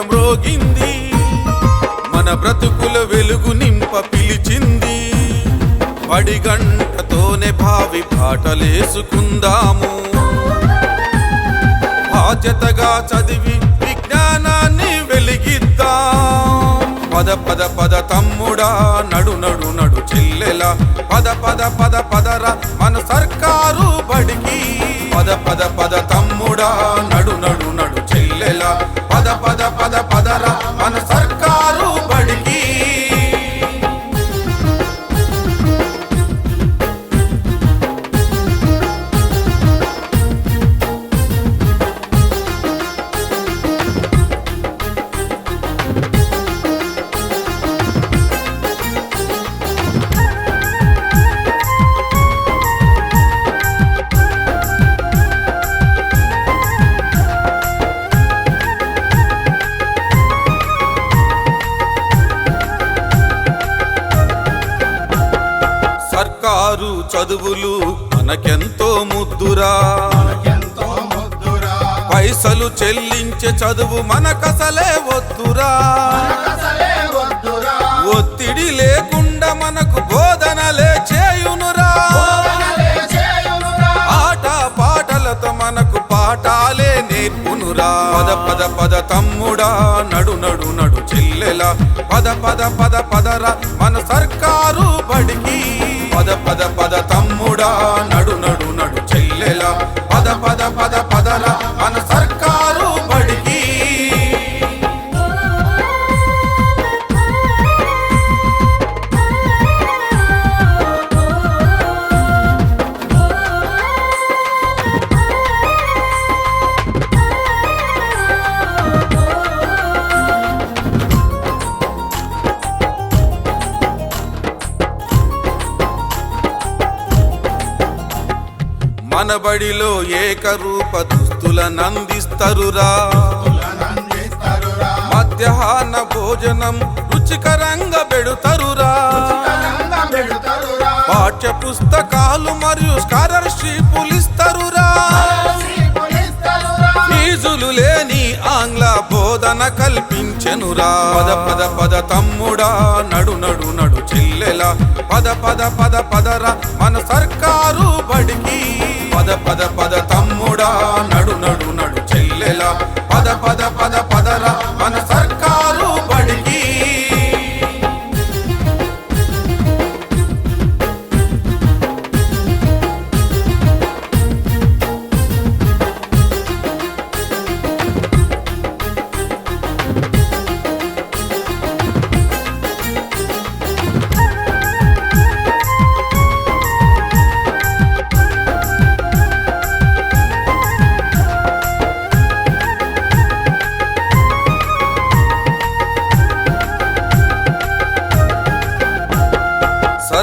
మ్రోగింది మన బ్రతుకుల వెలుగు నింప పిలిచింది. పడిగంటతోనే భావి పాటలేసుకుందాము. బాధ్యతగా చదివి విజ్ఞానాన్ని వెలిగిద్దాం. పద పద పద తమ్ముడా నడు నడు నడు చెల్లెల. పద పద పద పదరా మన సర్కారు బడికి. పద పద పద తమ్ముడా నడు నడు నడు చెల్లెలా. పద పద సర్కారు చదువులు మనకెంతో ముద్దురా. పైసలు చెల్లించే చదువు మనకసలే వద్దురా. ఒత్తిడి లేకుండా మనకు బోధనలే చేయునురా. బోధనలే చేయునురా. ఆట పాటలతో మనకు పాఠాలే నేర్పునురా. పద పద పద తమ్ముడా నడు నడు నడు చెల్లెలా. పద పద పద పదరా మన సర్కారు బడికి. పద పద పద తమ్ముడా నడు నడు నడు చెల్లెలా. పద పద పద పద మన బడిలో ఏకరూప దుస్తులనందిస్తరురా నందిస్తరురా. మధ్యాహ్న భోజనం రుచికరంగా పెడుతరురా. పాఠ్య పుస్తకాలు మరియు స్కాలర్షిప్లు ఇస్తరురా. ఫీజులు లేని ఆంగ్ల బోధన కల్పించెనురా. పద పద పద తమ్ముడా నడు నడు నడు చెల్లెలా. పద పద పద పదరా మన సర్కారు బడికి పద పద పద తమ్ముడా నడు నడు నడు చెల్లెలా. పద పద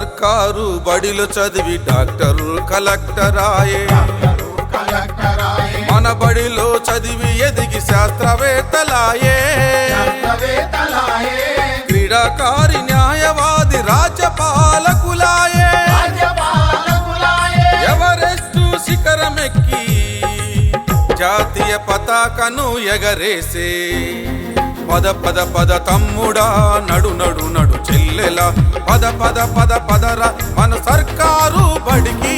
సర్కారు బడిలో చదివి డాక్టరు కలెక్టరాయే. మన బడిలో చదివి ఎదిగి శాస్త్రవేత్తలాయే. క్రీడాకారి న్యాయవాది రాజ్యపాలకులాయే. ఎవరెస్టు శిఖరమెక్కి జాతీయ పతాకను ఎగరేసే. పద పద పద తమ్ముడా నడు నడు నడు చెల్లెలా. పద పద పద పదరా మన సర్కారు బడికి.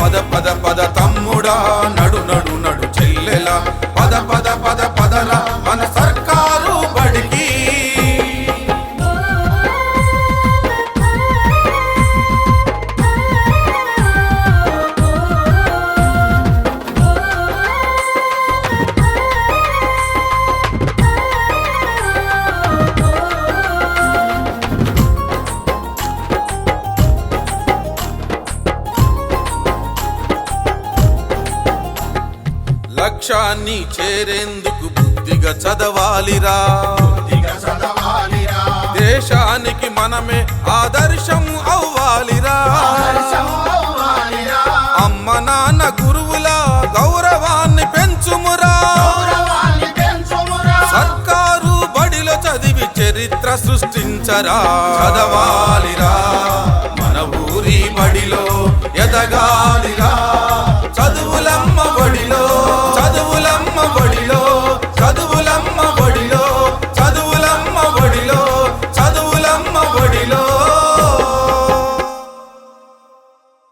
పద పద పద తమ్ముడా లక్ష్యాన్ని చేరేందుకు బుద్ధిగా చదవాలిరా. దేశానికి మనమే ఆదర్శం అవ్వాలిరా. అమ్మ నాన్న గురువుల గౌరవాన్ని పెంచుమురా. గౌరవాన్ని పెంచుమురా. సర్కారు బడిలో చదివి చరిత్ర సృష్టించరా. చదవాలిరా. మన ఊరి బడిలో ఎదగాలి.